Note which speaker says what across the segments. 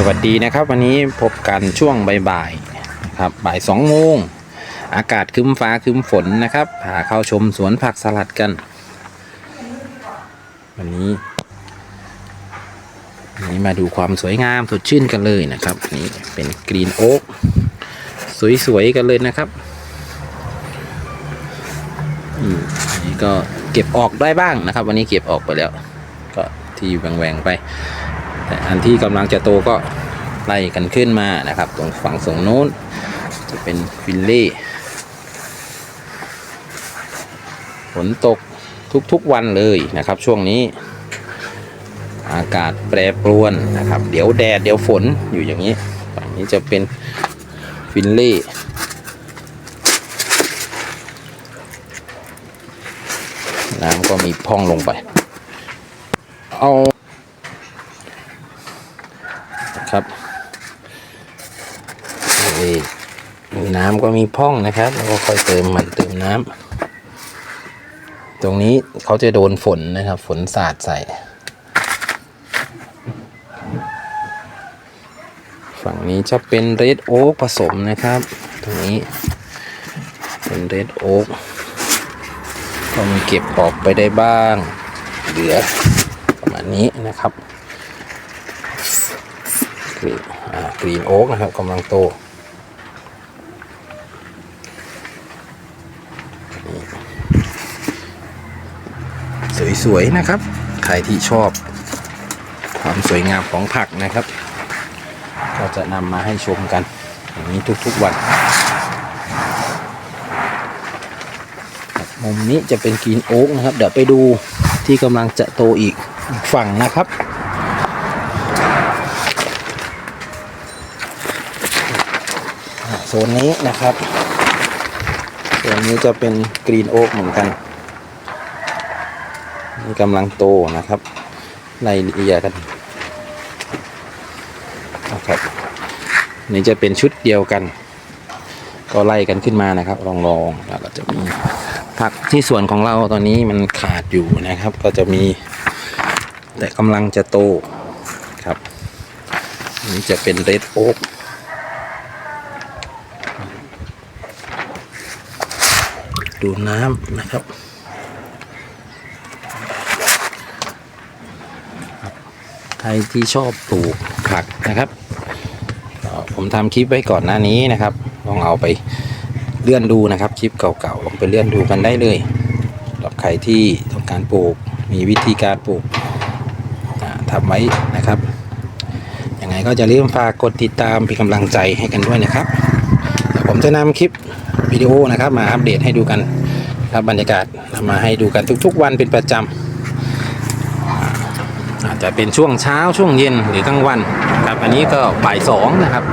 Speaker 1: สวัสดีนะครับ วันนี้พบกันช่วงบ่ายๆครับบ่ายสองโมงอากาศคึ้มฟ้าคึ้มฝนนะครับพาเข้าชมสวนผักสลัดกัน วันนี้วันนี้มาดูความสวยงามสดชื่นกันเลยนะครับนี่เป็นกรีนโอ๊กสวยๆกันเลยนะครับอืมอันนี้ก็เก็บออกได้บ้างนะครับ วันนี้เก็บออกไปแล้ว ก็ที่แหวงๆไป อันที่กำลังจะโตก็ไล่กันขึ้นมานะครับ ตรงฝั่งส่งโน้น จะเป็นฟิลเล่ฝนตกทุกๆวันเลยนะครับ ช่วงนี้ อากาศแปรปรวนนะครับ เดี๋ยวแดดเดี๋ยวฝนอยู่อย่างนี้ฝั่งนี้จะเป็นฟิลเล่น้ำก็มีพองลงไป เอา ครับนี่น้ำก็มีพ่องนะครับแล้วก็ค่อยเติมมันเติมน้ำตรงนี้เขาจะโดนฝนนะครับ ฝนสาดใส่ ฝั่งนี้จะเป็นเรดโอ๊กผสมนะครับ ตรงนี้ เป็นเรดโอ๊กก็มีเก็บออกไปได้บ้าง เหลือประมาณนี้นะครับ กรีนกรีนโอ๊กนะครับกำลังโตสวยๆนะครับ ใครที่ชอบความสวยงามของผักนะครับ ก็จะนำมาให้ชมกัน อย่างนี้ทุกๆวัน มุมนี้จะเป็นกรีนโอ๊กนะครับ เดี๋ยวไปดูที่กำลังจะโตอีกฝั่งนะครับ อ่า โซนนี้นะครับโซนนี้จะเป็นกรีนโอ๊กเหมือนกันนี่กำลังโตนะครับไล่เอียกันนะครับนี่จะเป็นชุดเดียวกัน ก็ไล่กันขึ้นมานะครับ ลองลองแล้วก็จะมีผักที่ส่วนของเราตอนนี้มันขาดอยู่นะครับ ก็จะมี แต่กำลังจะโตครับนนี่จะเป็นเรดโอ๊ก ดูน้ำนะครับใครที่ชอบปลูกผักนะครับ ผมทำคลิปไว้ก่อนหน้านี้นะครับ ลองเอาไปเลื่อนดูนะครับ คลิปเก่าๆลองไปเลื่อนดูกันได้เลยสำหรับใครที่ต้องการปลูกมีวิธีการปลูกทำไว้นะครับยังไงก็จะเริ่าลืมฝากกดติดตามเป็นกำลังใจให้กันด้วยนะครับ ผมจะนำคลิป วิดีโอนะครับ มาอัปเดตให้ดูกันครับบรรยากาศมาให้ดูกันทุกๆ วันเป็นประจำอาจจะเป็นช่วงเช้าช่วงเย็นหรือกลางวันครับอันนี้ก็บ่ายสองนะครับ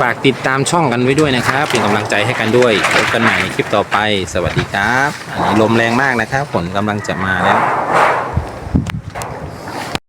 Speaker 1: ฝากติดตามช่องกันไว้ด้วยนะครับ เป็นกำลังใจให้กันด้วยพบกันใหม่คลิปต่อไป สวัสดีครับ อันนี้ลมแรงมากนะครับฝนกำลังจะมาแล้ว